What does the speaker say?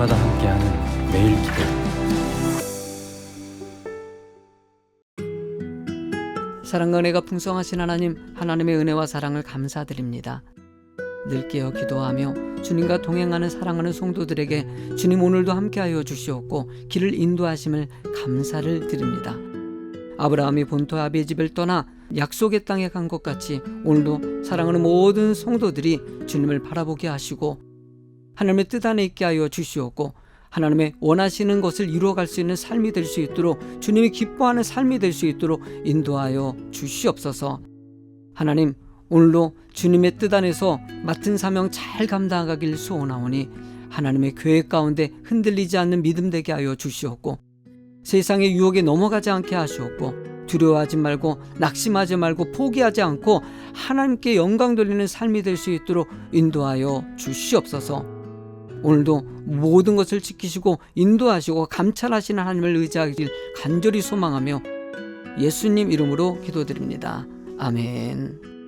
아침마다 함께하는 매일 기도 사랑과 은혜가 풍성하신 하나님, 하나님의 은혜와 사랑을 감사드립니다. 늘 깨어 기도하며 주님과 동행하는 사랑하는 성도들에게 주님 오늘도 함께하여 주시옵고 길을 인도하심을 감사를 드립니다. 아브라함이 본토 아비의 집을 떠나 약속의 땅에 간 것 같이 오늘도 사랑하는 모든 성도들이 주님을 바라보게 하시고 하나님의 뜻 안에 있게 하여 주시옵고 하나님의 원하시는 것을 이루어갈 수 있는 삶이 될 수 있도록 주님이 기뻐하는 삶이 될 수 있도록 인도하여 주시옵소서. 하나님 오늘도 주님의 뜻 안에서 맡은 사명 잘 감당하길 소원하오니 하나님의 계획 가운데 흔들리지 않는 믿음 되게 하여 주시옵고 세상의 유혹에 넘어가지 않게 하시옵고 두려워하지 말고 낙심하지 말고 포기하지 않고 하나님께 영광 돌리는 삶이 될 수 있도록 인도하여 주시옵소서. 오늘도 모든 것을 지키시고 인도하시고 감찰하시는 하나님을 의지하길 간절히 소망하며 예수님 이름으로 기도드립니다. 아멘.